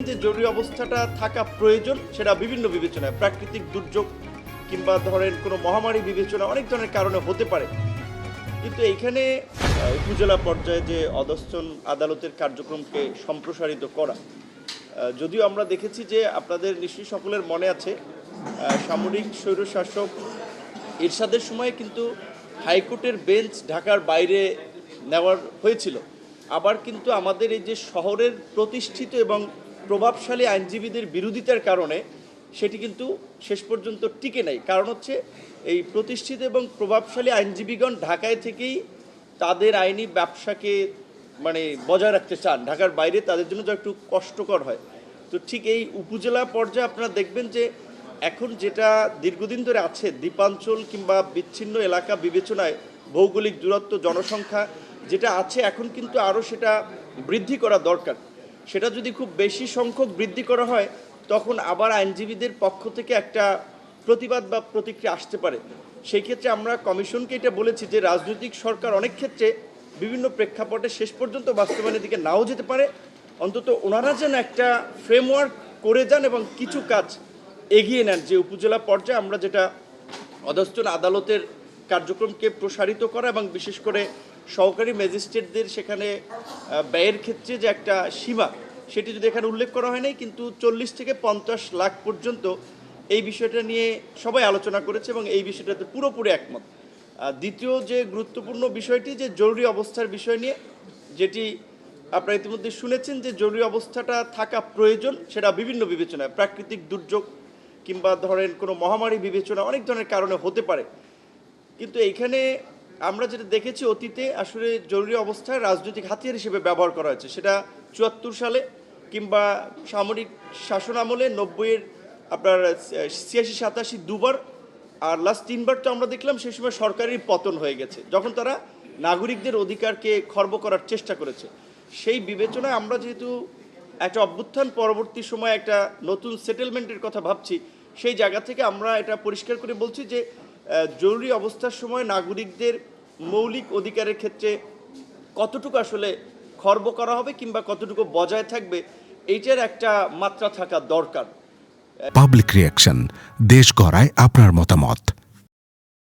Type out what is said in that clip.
যে জরুরি অবস্থাটা থাকা প্রয়োজন, সেটা বিভিন্ন বিবেচনায়, প্রাকৃতিক দুর্যোগ কিংবা ধরেন কোনো মহামারী বিবেচনা, অনেক ধরনের কারণে হতে পারে। কিন্তু এইখানে উপজেলা পর্যায়ে যে অধস্থন আদালতের কার্যক্রমকে সম্প্রসারিত করা যদিও আমরা দেখেছি যে আপনাদের নিশ্চয়ই সকলের মনে আছে সামরিক স্বৈরশাসক এরশাদের সময় কিন্তু হাইকোর্টের বেঞ্চ ঢাকার বাইরে নেওয়ার হয়েছিল। আবার কিন্তু আমাদের এই যে শহরের প্রতিষ্ঠিত এবং প্রভাবশালী আইনজীবীদের বিরোধিতার কারণে সেটি কিন্তু শেষ পর্যন্ত টিকে নাই। কারণ হচ্ছে এই প্রতিষ্ঠিত এবং প্রভাবশালী আইনজীবীগণ ঢাকায় থেকেই তাদের আইনি ব্যবসাকে মানে বজায় রাখতে চান। ঢাকার বাইরে তাদের জন্য তো একটু কষ্টকর হয়। তো ঠিক এই উপজেলা পর্যায়ে আপনারা দেখবেন যে এখন যেটা দীর্ঘদিন ধরে আছে, দ্বীপাঞ্চল কিংবা বিচ্ছিন্ন এলাকা বিবেচনায় ভৌগোলিক দূরত্ব, জনসংখ্যা যেটা আছে, এখন কিন্তু আরও সেটা বৃদ্ধি করা দরকার। সেটা যদি খুব বেশি সংখ্যক বৃদ্ধি করা হয়, তখন আবার আইনজীবীদের পক্ষ থেকে একটা প্রতিবাদ বা প্রতিক্রিয়া আসতে পারে। সেই ক্ষেত্রে আমরা কমিশনকে এটা বলেছি যে, রাজনৈতিক সরকার অনেক ক্ষেত্রে বিভিন্ন প্রেক্ষাপটে শেষ পর্যন্ত বাস্তবায়নের দিকে নাও যেতে পারে। অন্তত ওনারা যেন একটা ফ্রেমওয়ার্ক করে যান এবং কিছু কাজ এগিয়ে নেন। যে উপজেলা পর্যায়ে আমরা যেটা অধস্থন আদালতের কার্যক্রমকে প্রসারিত করা এবং বিশেষ করে সহকারী ম্যাজিস্ট্রেটদের সেখানে ব্যয়ের ক্ষেত্রে যে একটা সীমা, সেটি যদি এখানে উল্লেখ করা হয় নাই, কিন্তু চল্লিশ থেকে পঞ্চাশ লাখ পর্যন্ত এই বিষয়টা নিয়ে সবাই আলোচনা করেছে এবং এই বিষয়টাতে পুরোপুরি একমত। দ্বিতীয় যে গুরুত্বপূর্ণ বিষয়টি, যে জরুরি অবস্থার বিষয় নিয়ে, যেটি আপনারা ইতিমধ্যে শুনেছেন যে জরুরি অবস্থাটা থাকা প্রয়োজন, সেটা বিভিন্ন বিবেচনায়, প্রাকৃতিক দুর্যোগ কিংবা ধরেন কোনো মহামারী বিবেচনা, অনেক ধরনের কারণে হতে পারে। কিন্তু এইখানে আমরা যেটা দেখেছি অতীতে আসলে জরুরি অবস্থায় রাজনৈতিক হাতিয়ার হিসেবে ব্যবহার করা হয়েছে। সেটা চুয়াত্তর সালে কিংবা সামরিক শাসন আমলে নব্বইয়ের আপনার ছিয়াশি, সাতাশি দুবার আর লাস্ট তিনবার তো আমরা দেখলাম সেই সময় সরকারের পতন হয়ে গেছে, যখন তারা নাগরিকদের অধিকারকে খর্ব করার চেষ্টা করেছে। সেই বিবেচনায় আমরা যেহেতু একটা অভ্যুত্থান পরবর্তী সময় একটা নতুন সেটেলমেন্টের কথা ভাবছি, সেই জায়গা থেকে আমরা এটা পরিষ্কার করে বলছি যে জরুরি অবস্থার সময় নাগরিকদের মৌলিক অধিকারের ক্ষেত্রে কতটুকু আসলে খর্ব করা হবে কিংবা কতটুকু বজায় থাকবে, এইটার একটা মাত্রা থাকা দরকার। পাবলিক রিয়াকশন দেশ গড়ায় আপনার মতামত।